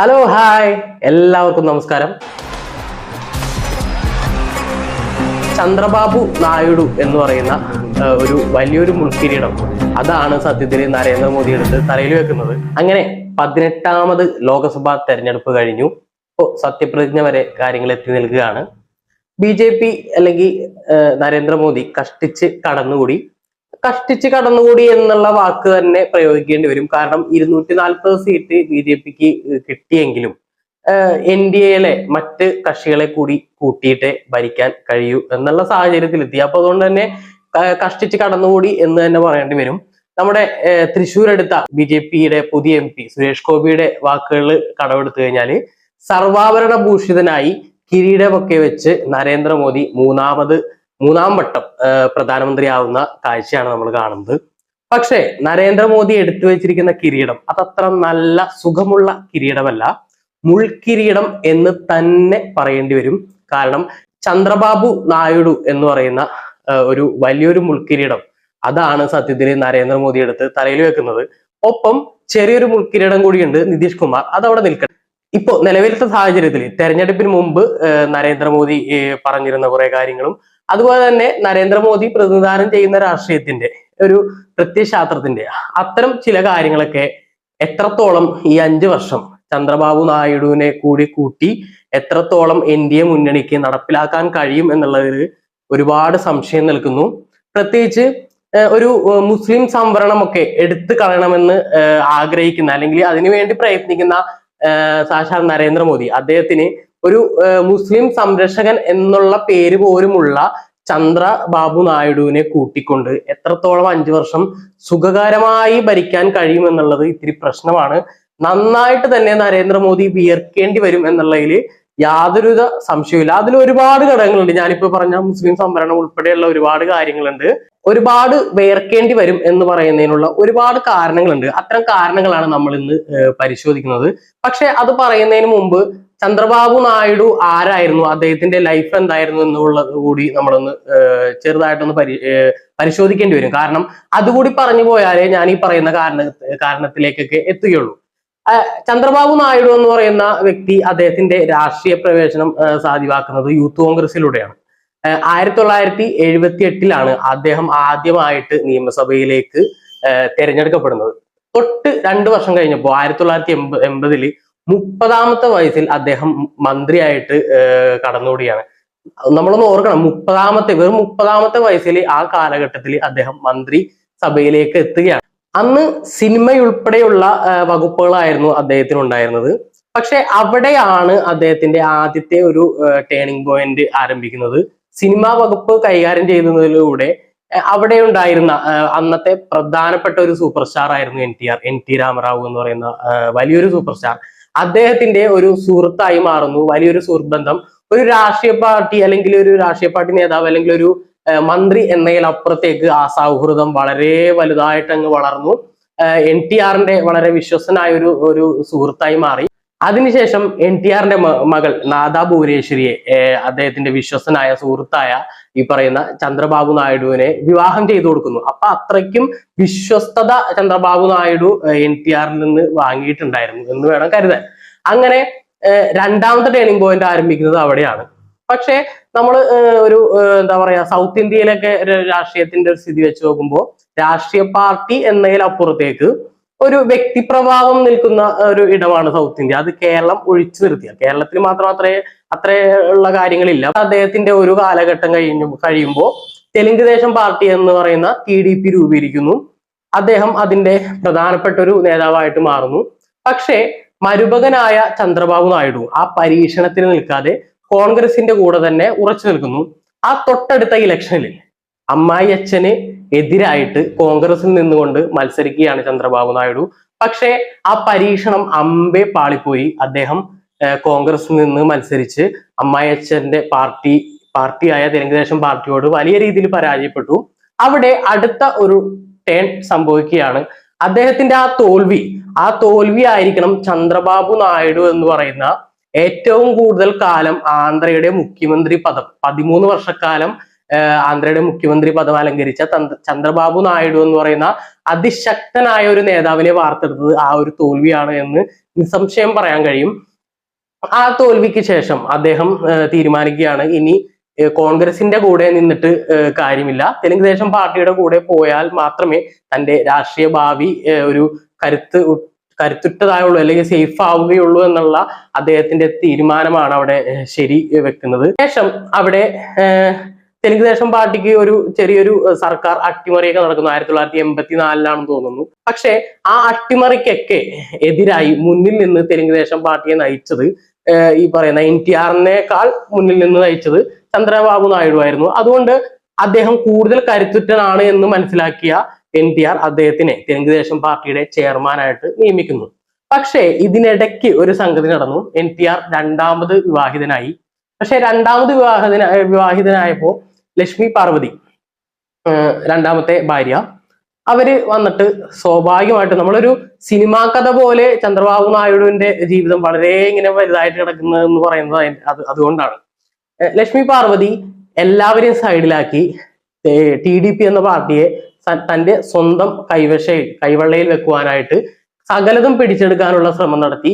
Hello hi എല്ലാവർക്കും നമസ്കാരം. ചന്ദ്രബാബു നായിഡു എന്ന് പറയുന്ന ഒരു വലിയൊരു മുൾക്കിരീടം. അതാണ് സത്യത്തിൽ നരേന്ദ്രമോദി എടുത്ത് തലയിൽ വെക്കുന്നത്. അങ്ങനെ പതിനെട്ടാമത് ലോക്സഭാ തെരഞ്ഞെടുപ്പ് കഴിഞ്ഞു. ഇപ്പോ സത്യപ്രതിജ്ഞ വരെ കാര്യങ്ങൾ എത്തി നിൽക്കുകയാണ്. ബി ജെ പി അല്ലെങ്കിൽ നരേന്ദ്രമോദി കഷ്ടിച്ച് കടന്നുകൂടി. കഷ്ടിച്ച് കടന്നുകൂടി എന്നുള്ള വാക്ക് തന്നെ പ്രയോഗിക്കേണ്ടി വരും. കാരണം ഇരുന്നൂറ്റി നാൽപ്പത് സീറ്റ് ബി ജെ പിക്ക് കിട്ടിയെങ്കിലും എൻ ഡി എയിലെ മറ്റ് കക്ഷികളെ കൂടി കൂട്ടിയിട്ട് ഭരിക്കാൻ കഴിയൂ എന്നുള്ള സാഹചര്യത്തിലെത്തി. അപ്പൊ അതുകൊണ്ട് തന്നെ കഷ്ടിച്ച് കടന്നുകൂടി എന്ന് തന്നെ പറയേണ്ടി വരും. നമ്മുടെ തൃശ്ശൂർ എടുത്ത ബി ജെ പിയുടെ പുതിയ എം പി സുരേഷ് ഗോപിയുടെ വാക്കുകൾ കടമെടുത്തു കഴിഞ്ഞാൽ സർവാഭരണ ഭൂഷിതനായി കിരീടമൊക്കെ വെച്ച് നരേന്ദ്രമോദി മൂന്നാമത് മൂന്നാം വട്ടം പ്രധാനമന്ത്രിയാവുന്ന കാഴ്ചയാണ് നമ്മൾ കാണുന്നത്. പക്ഷേ നരേന്ദ്രമോദി എടുത്തു വെച്ചിരിക്കുന്ന കിരീടം അതത്ര നല്ല സുഖമുള്ള കിരീടമല്ല. മുൾക്കിരീടം എന്ന് തന്നെ പറയേണ്ടി വരും. കാരണം ചന്ദ്രബാബു നായിഡു എന്ന് പറയുന്ന ഒരു വലിയൊരു മുൾക്കിരീടം അതാണ് സത്യത്തിൽ നരേന്ദ്രമോദി എടുത്ത് തലയിൽ വെക്കുന്നത്. ഒപ്പം ചെറിയൊരു മുൾക്കിരീടം കൂടിയുണ്ട് നിതീഷ് കുമാർ അതവിടെ നിൽക്കണം. ഇപ്പോ നിലവിലത്തെ സാഹചര്യത്തിൽ തെരഞ്ഞെടുപ്പിന് മുമ്പ് നരേന്ദ്രമോദി പറഞ്ഞിരുന്ന കുറെ കാര്യങ്ങളും അതുപോലെ തന്നെ നരേന്ദ്രമോദി പ്രതിനിധാനം ചെയ്യുന്ന രാഷ്ട്രീയത്തിന്റെ ഒരു പ്രത്യശാസ്ത്രത്തിന്റെ അത്തരം ചില കാര്യങ്ങളൊക്കെ എത്രത്തോളം ഈ അഞ്ചു വർഷം ചന്ദ്രബാബു നായിഡുവിനെ കൂടി കൂട്ടി എത്രത്തോളം എൻ ഡി എ മുന്നണിക്ക് നടപ്പിലാക്കാൻ കഴിയും എന്നുള്ളതിൽ ഒരുപാട് സംശയം നിൽക്കുന്നു. പ്രത്യേകിച്ച് ഒരു മുസ്ലിം സംവരണമൊക്കെ എടുത്തു കളയണമെന്ന് ആഗ്രഹിക്കുന്ന അല്ലെങ്കിൽ അതിനുവേണ്ടി പ്രയത്നിക്കുന്ന സാക്ഷാത് നരേന്ദ്രമോദി അദ്ദേഹത്തിന് ഒരു മുസ്ലിം സംരക്ഷകൻ എന്നുള്ള പേര് പോലുമുള്ള ചന്ദ്ര ബാബു നായിഡുവിനെ കൂട്ടിക്കൊണ്ട് എത്രത്തോളം അഞ്ചു വർഷം സുഖകരമായി ഭരിക്കാൻ കഴിയുമെന്നുള്ളത് ഇത്തിരി പ്രശ്നമാണ്. നന്നായിട്ട് തന്നെ നരേന്ദ്രമോദി വിയർക്കേണ്ടി വരും എന്നുള്ളതിൽ യാതൊരുവിധ സംശയമില്ല അതിൽ ഒരുപാട് ഘടകങ്ങളുണ്ട്. ഞാനിപ്പോ പറഞ്ഞ മുസ്ലിം സംവരണം ഉൾപ്പെടെയുള്ള ഒരുപാട് കാര്യങ്ങളുണ്ട്. ഒരുപാട് വേർക്കേണ്ടി വരും എന്ന് പറയുന്നതിനുള്ള ഒരുപാട് കാരണങ്ങളുണ്ട്. അത്തരം കാരണങ്ങളാണ് നമ്മൾ ഇന്ന് പരിശോധിക്കുന്നത്. പക്ഷെ അത് പറയുന്നതിന് മുമ്പ് ചന്ദ്രബാബു നായിഡു ആരായിരുന്നു? അദ്ദേഹത്തിന്റെ ലൈഫ് എന്തായിരുന്നു എന്നുള്ളത് കൂടി നമ്മളൊന്ന് ചെറുതായിട്ടൊന്ന് പരി പരിശോധിക്കേണ്ടി വരും. കാരണം അതുകൂടി പറഞ്ഞു പോയാലേ ഞാൻ ഈ പറയുന്ന കാരണ കാരണത്തിലേക്കൊക്കെ എത്തുകയുള്ളൂ. ചന്ദ്രബാബു നായിഡു എന്ന് പറയുന്ന വ്യക്തി അദ്ദേഹത്തിന്റെ രാഷ്ട്രീയ പ്രവേശനം സാധ്യമാക്കുന്നത് യൂത്ത് കോൺഗ്രസിലൂടെയാണ്. ആയിരത്തി തൊള്ളായിരത്തി എഴുപത്തി എട്ടിലാണ് അദ്ദേഹം ആദ്യമായിട്ട് നിയമസഭയിലേക്ക് തിരഞ്ഞെടുക്കപ്പെടുന്നത്. തൊട്ട് രണ്ട് വർഷം കഴിഞ്ഞപ്പോൾ ആയിരത്തി തൊള്ളായിരത്തി എൺപ എൺപതിൽ മുപ്പതാമത്തെ വയസ്സിൽ അദ്ദേഹം മന്ത്രിയായിട്ട് കടന്നുകൂടിയാണ്. നമ്മളൊന്ന് ഓർക്കണം മുപ്പതാമത്തെ വെറും മുപ്പതാമത്തെ വയസ്സിൽ ആ കാലഘട്ടത്തിൽ അദ്ദേഹം മന്ത്രി സഭയിലേക്ക് എത്തുകയാണ്. അന്ന് സിനിമയുൾപ്പെടെയുള്ള വകുപ്പുകളായിരുന്നു അദ്ദേഹത്തിന് ഉണ്ടായിരുന്നത് പക്ഷെ അവിടെയാണ് അദ്ദേഹത്തിന്റെ ആദ്യത്തെ ഒരു ടേണിംഗ് പോയിന്റ് ആരംഭിക്കുന്നത്. സിനിമാ വകുപ്പ് കൈകാര്യം ചെയ്യുന്നതിലൂടെ അവിടെ ഉണ്ടായിരുന്ന അന്നത്തെ പ്രധാനപ്പെട്ട ഒരു സൂപ്പർ സ്റ്റാർ ആയിരുന്നു N T R N T Ramarao എന്ന് പറയുന്ന വലിയൊരു സൂപ്പർ സ്റ്റാർ അദ്ദേഹത്തിന്റെ ഒരു സുഹൃത്തായി മാറുന്നു. വലിയൊരു സുഹൃത്ത് ബന്ധം ഒരു രാഷ്ട്രീയ പാർട്ടി അല്ലെങ്കിൽ ഒരു രാഷ്ട്രീയ പാർട്ടി നേതാവ് അല്ലെങ്കിൽ ഒരു മന്ത്രി എന്നതിലപ്പുറത്തേക്ക് ആ സൗഹൃദം വളരെ വലുതായിട്ട് അങ്ങ് വളർന്നു എൻ ടി ആറിന്റെ വളരെ വിശ്വസനായ ഒരു ഒരു സുഹൃത്തായി മാറി. അതിനുശേഷം എൻ ടി ആറിന്റെ മകൾ നാദാ ഭുവനേശ്വരിയെ അദ്ദേഹത്തിന്റെ വിശ്വസനായ സുഹൃത്തായ ഈ പറയുന്ന ചന്ദ്രബാബു നായിഡുവിനെ വിവാഹം ചെയ്തു കൊടുക്കുന്നു. അപ്പൊ അത്രയ്ക്കും വിശ്വസ്തത ചന്ദ്രബാബു നായിഡു എൻ ടി ആറിൽ നിന്ന് വാങ്ങിയിട്ടുണ്ടായിരുന്നു എന്ന് വേണം കരുതാൻ. അങ്ങനെ രണ്ടാമത്തെ ടേണിംഗ് പോയിന്റ് ആരംഭിക്കുന്നത് അവിടെയാണ്. പക്ഷേ നമ്മൾ ഒരു എന്താ പറയാ സൗത്ത് ഇന്ത്യയിലൊക്കെ രാഷ്ട്രീയത്തിന്റെ ഒരു സ്ഥിതി വെച്ച് നോക്കുമ്പോൾ രാഷ്ട്രീയ പാർട്ടി എന്നതിലപ്പുറത്തേക്ക് ഒരു വ്യക്തിപ്രഭാവം നിൽക്കുന്ന ഒരു ഇടമാണ് സൗത്ത് ഇന്ത്യ. അത് കേരളം ഒഴിച്ചു നിർത്തിയ കേരളത്തിൽ മാത്രം അത്രേ അത്രേ ഉള്ള കാര്യങ്ങളില്ല. അദ്ദേഹത്തിന്റെ ഒരു കാലഘട്ടം കഴിഞ്ഞു കഴിയുമ്പോൾ തെലുങ്ക് ദേശം പാർട്ടി എന്ന് പറയുന്ന ടി ഡി പി രൂപീകരിക്കുന്നു. അദ്ദേഹം അതിന്റെ പ്രധാനപ്പെട്ട ഒരു നേതാവായിട്ട് മാറുന്നു. പക്ഷേ മരുഭകനായ ചന്ദ്രബാബു നായിഡു ആ പരീക്ഷണത്തിന് നിൽക്കാതെ കോൺഗ്രസിന്റെ കൂടെ തന്നെ ഉറച്ചു നിൽക്കുന്നു. ആ തൊട്ടടുത്ത ഇലക്ഷനിൽ അമ്മായി അച്ഛന് എതിരായിട്ട് കോൺഗ്രസിൽ നിന്നുകൊണ്ട് മത്സരിക്കുകയാണ് ചന്ദ്രബാബു നായിഡു. പക്ഷേ ആ പരീക്ഷണം അമ്പേ പാളിപ്പോയി. അദ്ദേഹം കോൺഗ്രസിൽ നിന്ന് മത്സരിച്ച് അമ്മായച്ചന്റെ പാർട്ടി പാർട്ടിയായ തെലുങ്കുദേശം പാർട്ടിയോട് വലിയ രീതിയിൽ പരാജയപ്പെട്ടു. അവിടെ അടുത്ത ഒരു ടേൺ സംഭവിക്കുകയാണ്. അദ്ദേഹത്തിന്റെ ആ തോൽവി ആ തോൽവി ആയിരിക്കണം ചന്ദ്രബാബു നായിഡു എന്ന് പറയുന്ന ഏറ്റവും കൂടുതൽ കാലം ആന്ധ്രയുടെ മുഖ്യമന്ത്രി പദം പതിമൂന്ന് വർഷക്കാലം ആന്ധ്രയുടെ മുഖ്യമന്ത്രി പദം അലങ്കരിച്ച ചന്ദ്രബാബു നായിഡു എന്ന് പറയുന്ന അതിശക്തനായ ഒരു നേതാവിനെ വാർത്തെടുത്തത് ആ ഒരു തോൽവിയാണ് എന്ന് നിസ്സംശയം പറയാൻ കഴിയും. ആ തോൽവിക്ക് ശേഷം അദ്ദേഹം തീരുമാനിക്കുകയാണ് ഇനി കോൺഗ്രസിന്റെ കൂടെ നിന്നിട്ട് കാര്യമില്ല. തെലുങ്ക് ദേശം പാർട്ടിയുടെ കൂടെ പോയാൽ മാത്രമേ തന്റെ രാഷ്ട്രീയ ഭാവി ഒരു കരുത്ത് കരുത്തുറ്റതായുള്ളൂ അല്ലെങ്കിൽ സേഫ് ആവുകയുള്ളൂ എന്നുള്ള അദ്ദേഹത്തിന്റെ തീരുമാനമാണ് അവിടെ ശരി വെക്കുന്നത്. ശേഷം അവിടെ ഏഹ് തെലുങ്ക് ദേശം പാർട്ടിക്ക് ഒരു ചെറിയൊരു സർക്കാർ അട്ടിമറിയൊക്കെ നടക്കുന്നു. ആയിരത്തി തൊള്ളായിരത്തി എൺപത്തി നാലിലാണെന്ന് തോന്നുന്നു. പക്ഷേ ആ അട്ടിമറിക്കൊക്കെ എതിരായി മുന്നിൽ നിന്ന് തെലുങ്കുദേശം പാർട്ടിയെ നയിച്ചത് ഈ പറയുന്ന എൻ ടി ആറിനേക്കാൾ മുന്നിൽ നിന്ന് നയിച്ചത് ചന്ദ്രബാബു നായിഡു ആയിരുന്നു. അതുകൊണ്ട് അദ്ദേഹം കൂടുതൽ കരുത്തുറ്റനാണ് എന്ന് മനസ്സിലാക്കിയ എൻ ടി ആർ അദ്ദേഹത്തിനെ തെലുങ്കുദേശം പാർട്ടിയുടെ ചെയർമാനായിട്ട് നിയമിക്കുന്നു. പക്ഷേ ഇതിനിടയ്ക്ക് ഒരു സംഗതി നടന്നു. എൻ ടി ആർ രണ്ടാമത് വിവാഹിതനായി. പക്ഷെ രണ്ടാമത് വിവാഹിതന വിവാഹിതനായപ്പോ ലക്ഷ്മി പാർവതി രണ്ടാമത്തെ ഭാര്യ. അവർ വന്നിട്ട് സ്വാഭാവികമായിട്ട് നമ്മളൊരു സിനിമാ കഥ പോലെ ചന്ദ്രബാബു നായിഡുവിന്റെ ജീവിതം വളരെ ഇങ്ങനെ വലുതായിട്ട് കിടക്കുന്നത് എന്ന് പറയുന്നത് അത് അതുകൊണ്ടാണ്. ലക്ഷ്മി പാർവതി എല്ലാവരെയും സൈഡിലാക്കി ടി ഡി പി എന്ന പാർട്ടിയെ തന്റെ സ്വന്തം കൈവശയിൽ കൈവെള്ളയിൽ വെക്കുവാനായിട്ട് സകലതും പിടിച്ചെടുക്കാനുള്ള ശ്രമം നടത്തി.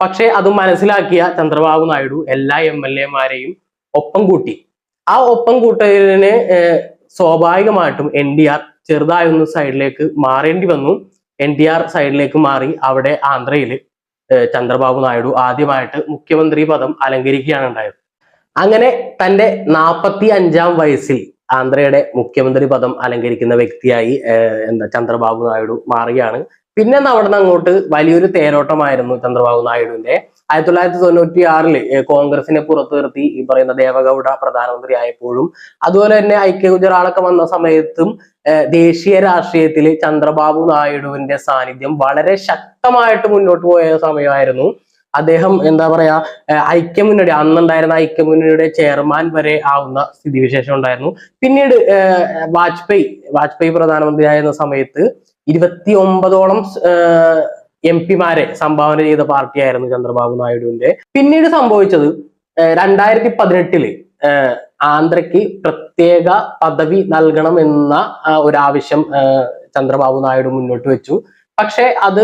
പക്ഷേ അത് മനസ്സിലാക്കിയ ചന്ദ്രബാബു നായിഡു എല്ലാ എം എൽ എമാരെയും ഒപ്പം കൂട്ടി. ആ ഒപ്പം കൂട്ടലിന് സ്വാഭാവികമായിട്ടും എൻ ഡി ആർ ചെറുതായൊന്ന് സൈഡിലേക്ക് മാറേണ്ടി വന്നു. എൻ ഡി ആർ സൈഡിലേക്ക് മാറി അവിടെ ആന്ധ്രയിൽ ചന്ദ്രബാബു നായിഡു ആദ്യമായിട്ട് മുഖ്യമന്ത്രി പദം അലങ്കരിക്കുകയാണ് ഉണ്ടായത്. അങ്ങനെ തന്റെ നാൽപ്പത്തി അഞ്ചാം വയസ്സിൽ ആന്ധ്രയുടെ മുഖ്യമന്ത്രി പദം അലങ്കരിക്കുന്ന വ്യക്തിയായി എന്താ ചന്ദ്രബാബു നായിഡു മാറുകയാണ്. പിന്നെ അവിടെ നിന്ന് അങ്ങോട്ട് വലിയൊരു തേരോട്ടമായിരുന്നു ചന്ദ്രബാബു നായിഡുവിന്റെ ആയിരത്തി തൊള്ളായിരത്തി തൊണ്ണൂറ്റി ആറിൽ കോൺഗ്രസിനെ പുറത്തു നിർത്തി ഈ പറയുന്ന ദേവഗൌഡ പ്രധാനമന്ത്രി ആയപ്പോഴും. അതുപോലെ തന്നെ ഐക്യ ഗുജറാളൊക്കെ വന്ന സമയത്തും ദേശീയ രാഷ്ട്രീയത്തിൽ ചന്ദ്രബാബു നായിഡുവിന്റെ സാന്നിധ്യം വളരെ ശക്തമായിട്ട് മുന്നോട്ട് പോയ സമയമായിരുന്നു. അദ്ദേഹം എന്താ പറയാ ഐക്യമുന്നണി അന്നുണ്ടായിരുന്ന ഐക്യമുന്നണിയുടെ ചെയർമാൻ വരെ ആവുന്ന സ്ഥിതിവിശേഷം ഉണ്ടായിരുന്നു. പിന്നീട് വാജ്പേയി വാജ്പേയി വാജ്പേയി പ്രധാനമന്ത്രിയായിരുന്ന സമയത്ത് ഇരുപത്തി ഒമ്പതോളം എം പിമാരെ സംഭാവന ചെയ്ത പാർട്ടിയായിരുന്നു ചന്ദ്രബാബു നായിഡുവിന്റെ പിന്നീട് സംഭവിച്ചത് രണ്ടായിരത്തി പതിനെട്ടിൽ ആന്ധ്രയ്ക്ക് പ്രത്യേക പദവി നൽകണം എന്ന ഒരാവശ്യം ചന്ദ്രബാബു നായിഡു മുന്നോട്ട് വെച്ചു. പക്ഷേ അത്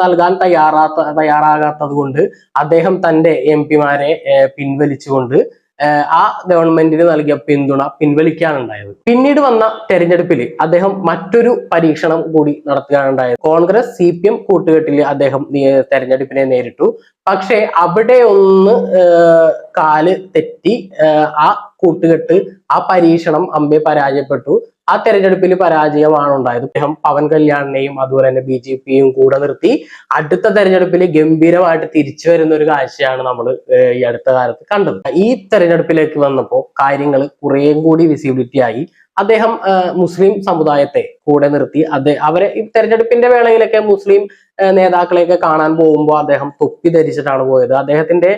നൽകാൻ തയ്യാറാത്ത തയ്യാറാകാത്തത് കൊണ്ട് അദ്ദേഹം തന്റെ എം പിമാരെ പിൻവലിച്ചുകൊണ്ട് ആ ഗവൺമെന്റിന് നൽകിയ പിന്തുണ പിൻവലിക്കാനുണ്ടായത്. പിന്നീട് വന്ന തെരഞ്ഞെടുപ്പിൽ അദ്ദേഹം മറ്റൊരു പരീക്ഷണം കൂടി നടത്തുകയാണുണ്ടായത്. കോൺഗ്രസ് സി പി എം കൂട്ടുകെട്ടിൽ അദ്ദേഹം തെരഞ്ഞെടുപ്പിനെ നേരിട്ടു. പക്ഷേ അവിടെ ഒന്ന് കാൽ തെറ്റി ആ കൂട്ടുകെട്ട് ആ പരീക്ഷണം അമ്പെ പരാജയപ്പെട്ടു. ആ തെരഞ്ഞെടുപ്പിൽ പരാജയമാണ് ഉണ്ടായത്. അദ്ദേഹം പവൻ കല്യാണിനെയും അതുപോലെ തന്നെ ബി ജെ പിയും കൂടെ നിർത്തി അടുത്ത തെരഞ്ഞെടുപ്പിൽ ഗംഭീരമായിട്ട് തിരിച്ചു വരുന്ന ഒരു കാഴ്ചയാണ് നമ്മൾ ഈ അടുത്ത കാലത്ത് കണ്ടത്. ഈ തെരഞ്ഞെടുപ്പിലേക്ക് വന്നപ്പോൾ കാര്യങ്ങൾ കുറേയും കൂടി വിസിബിലിറ്റി ആയി. അദ്ദേഹം മുസ്ലിം സമുദായത്തെ കൂടെ നിർത്തി. അദ്ദേഹം അവരെ ഈ തെരഞ്ഞെടുപ്പിന്റെ വേളയിലൊക്കെ മുസ്ലിം നേതാക്കളെയൊക്കെ കാണാൻ പോകുമ്പോൾ അദ്ദേഹം തൊപ്പി ധരിച്ചിട്ടാണ് പോയത്. അദ്ദേഹത്തിന്റെ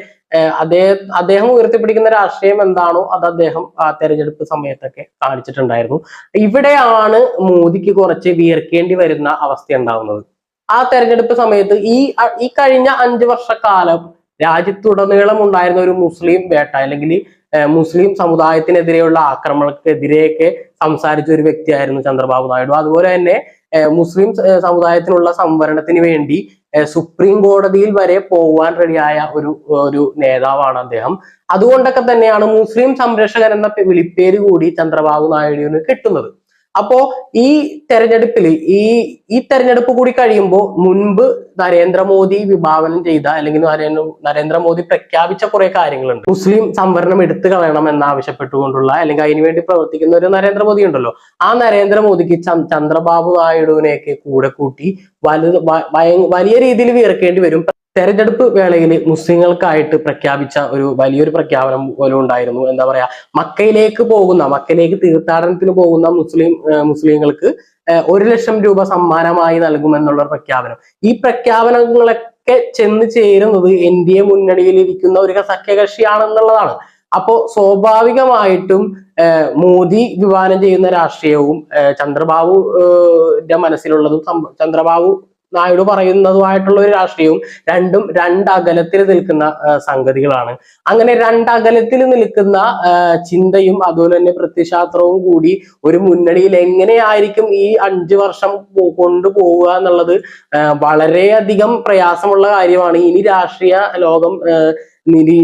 അദ്ദേഹം അദ്ദേഹം ഉയർത്തിപ്പിടിക്കുന്ന രാഷ്ട്രീയം എന്താണോ അത് അദ്ദേഹം ആ തെരഞ്ഞെടുപ്പ് സമയത്തൊക്കെ കാണിച്ചിട്ടുണ്ടായിരുന്നു. ഇവിടെയാണ് മോദിക്ക് കുറച്ച് വിയർക്കേണ്ടി വരുന്ന അവസ്ഥ ഉണ്ടാവുന്നത്. ആ തെരഞ്ഞെടുപ്പ് സമയത്ത് ഈ ഈ കഴിഞ്ഞ അഞ്ചു വർഷക്കാലം രാജ്യത്തുടനീളം ഉണ്ടായിരുന്ന ഒരു മുസ്ലിം വേട്ട അല്ലെങ്കിൽ മുസ്ലിം സമുദായത്തിനെതിരെയുള്ള ആക്രമണക്കെതിരെയൊക്കെ സംസാരിച്ച ഒരു വ്യക്തിയായിരുന്നു ചന്ദ്രബാബു നായിഡു. അതുപോലെ തന്നെ മുസ്ലിം സമുദായത്തിനുള്ള സംവരണത്തിന് വേണ്ടി സുപ്രീം കോടതിയിൽ വരെ പോവാൻ റെഡിയായ ഒരു ഒരു നേതാവാണ് അദ്ദേഹം. അതുകൊണ്ടൊക്കെ തന്നെയാണ് മുസ്ലിം സംരക്ഷകൻ എന്ന വിളിപ്പേര് കൂടി ചന്ദ്രബാബു നായിഡുവിന് കിട്ടുന്നത്. അപ്പോ ഈ തെരഞ്ഞെടുപ്പിൽ ഈ ഈ തെരഞ്ഞെടുപ്പ് കൂടി കഴിയുമ്പോൾ മുൻപ് നരേന്ദ്രമോദി വിഭാവനം ചെയ്ത അല്ലെങ്കിൽ നരേന്ദ്ര നരേന്ദ്രമോദി പ്രഖ്യാപിച്ച കുറെ കാര്യങ്ങളുണ്ട്. മുസ്ലിം സംവരണം എടുത്തു കളയണം എന്നാവശ്യപ്പെട്ടുകൊണ്ടുള്ള അല്ലെങ്കിൽ അതിനുവേണ്ടി പ്രവർത്തിക്കുന്ന ഒരു നരേന്ദ്രമോദി ഉണ്ടല്ലോ. ആ നരേന്ദ്രമോദിക്ക് ചന്ദ്- ചന്ദ്രബാബു നായിഡുവിനെയൊക്കെ കൂടെ കൂട്ടി വലുത് വലിയ രീതിയിൽ വീർക്കേണ്ടി വരും. തെരഞ്ഞെടുപ്പ് വേളയിൽ മുസ്ലിങ്ങൾക്കായിട്ട് പ്രഖ്യാപിച്ച ഒരു വലിയൊരു പ്രഖ്യാപനം പോലും ഉണ്ടായിരുന്നു. എന്താ പറയാ മക്കയിലേക്ക് പോകുന്ന മക്കയിലേക്ക് തീർത്ഥാടനത്തിന് പോകുന്ന മുസ്ലിം മുസ്ലിങ്ങൾക്ക് ഒരു ലക്ഷം രൂപ സമ്മാനമായി നൽകുമെന്നുള്ള പ്രഖ്യാപനം. ഈ പ്രഖ്യാപനങ്ങളൊക്കെ ചെന്ന് ചേരുന്നത് എൻ ഡി എ മുന്നണിയിൽ ഇരിക്കുന്ന ഒരു സഖ്യകക്ഷിയാണെന്നുള്ളതാണ്. അപ്പോ സ്വാഭാവികമായിട്ടും മോദി വിഭാവനം ചെയ്യുന്ന രാഷ്ട്രീയവും ചന്ദ്രബാബുന്റെ ചന്ദ്രബാബു ന്റെ മനസ്സിലുള്ളതും ചന്ദ്രബാബു നായിഡു പറയുന്നതുമായിട്ടുള്ള ഒരു രാഷ്ട്രീയവും രണ്ടും രണ്ടകലത്തിൽ നിൽക്കുന്ന സംഗതികളാണ്. അങ്ങനെ രണ്ടകലത്തിൽ നിൽക്കുന്ന ചിന്തയും അതുപോലെ തന്നെ പ്രത്യശാസ്ത്രവും കൂടി ഒരു മുന്നണിയിൽ എങ്ങനെയായിരിക്കും ഈ അഞ്ചു വർഷം കൊണ്ടുപോവുക എന്നുള്ളത് വളരെയധികം പ്രയാസമുള്ള കാര്യമാണ്. ഇനി രാഷ്ട്രീയ ലോകം നിരീ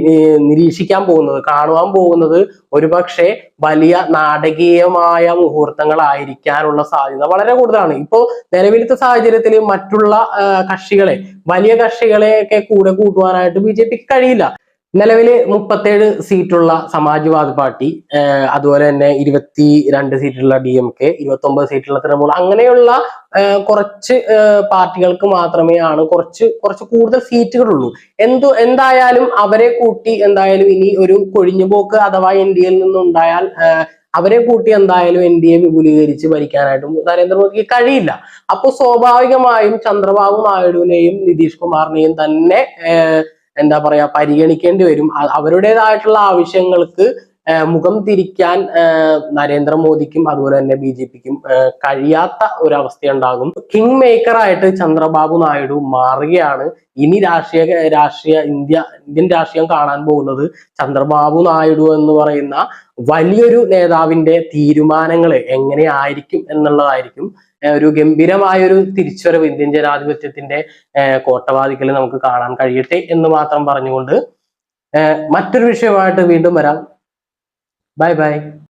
നിരീക്ഷിക്കാൻ പോകുന്നത് കാണുവാൻ പോകുന്നത് ഒരുപക്ഷെ വലിയ നാടകീയമായ മുഹൂർത്തങ്ങളായിരിക്കാനുള്ള സാധ്യത വളരെ കൂടുതലാണ്. ഇപ്പോ നിലവിലത്തെ സാഹചര്യത്തിൽ മറ്റുള്ള കക്ഷികളെ വലിയ കക്ഷികളെയൊക്കെ കൂടെ കൂട്ടുവാനായിട്ട് ബി ജെ പിക്ക് കഴിയില്ല. നിലവിൽ മുപ്പത്തേഴ് സീറ്റുള്ള സമാജ്വാദി പാർട്ടി അതുപോലെ തന്നെ ഇരുപത്തി രണ്ട് സീറ്റുള്ള ഡി എം കെ ഇരുപത്തി സീറ്റുള്ള തൃണമൂൽ അങ്ങനെയുള്ള കുറച്ച് പാർട്ടികൾക്ക് മാത്രമേ ആണ് കുറച്ച് കുറച്ച് കൂടുതൽ സീറ്റുകളുള്ളൂ. എന്തു എന്തായാലും അവരെ കൂട്ടി എന്തായാലും ഇനി ഒരു കൊഴിഞ്ഞുപോക്ക് അഥവാ എൻ ഡി എയിൽ നിന്നുണ്ടായാൽ അവരെ കൂട്ടി എന്തായാലും എൻ ഡി എ വിപുലീകരിച്ച് ഭരിക്കാനായിട്ടും നരേന്ദ്രമോദിക്ക് കഴിയില്ല. അപ്പോൾ സ്വാഭാവികമായും ചന്ദ്രബാബു നായിഡുവിനെയും നിതീഷ് കുമാറിനെയും തന്നെ എന്താ പറയാ പരിഗണിക്കേണ്ടി വരും. അവരുടേതായിട്ടുള്ള ആവശ്യങ്ങൾക്ക് മുഖം തിരിക്കാൻ നരേന്ദ്രമോദിക്കും അതുപോലെ തന്നെ ബി ജെ പിക്കും കഴിയാത്ത ഒരു അവസ്ഥയുണ്ടാകും കിങ് മേക്കർ ആയിട്ട് ചന്ദ്രബാബു നായിഡു മാറുകയാണ്. ഇനി രാഷ്ട്രീയ രാഷ്ട്രീയ ഇന്ത്യ ഇന്ത്യൻ രാഷ്ട്രീയം കാണാൻ പോകുന്നത് ചന്ദ്രബാബു നായിഡു എന്ന് പറയുന്ന വലിയൊരു നേതാവിന്റെ തീരുമാനങ്ങൾ എങ്ങനെയായിരിക്കും എന്നുള്ളതായിരിക്കും ഒരു ഗംഭീരമായ ഒരു തിരിച്ചുവരവ് ഇന്ത്യൻ ജനാധിപത്യത്തിന്റെ കോട്ടവാതിക്കൽ നമുക്ക് കാണാൻ കഴിയട്ടെ എന്ന് മാത്രം പറഞ്ഞുകൊണ്ട് മറ്റൊരു വിഷയമായിട്ട് വീണ്ടും വരാം. Bye bye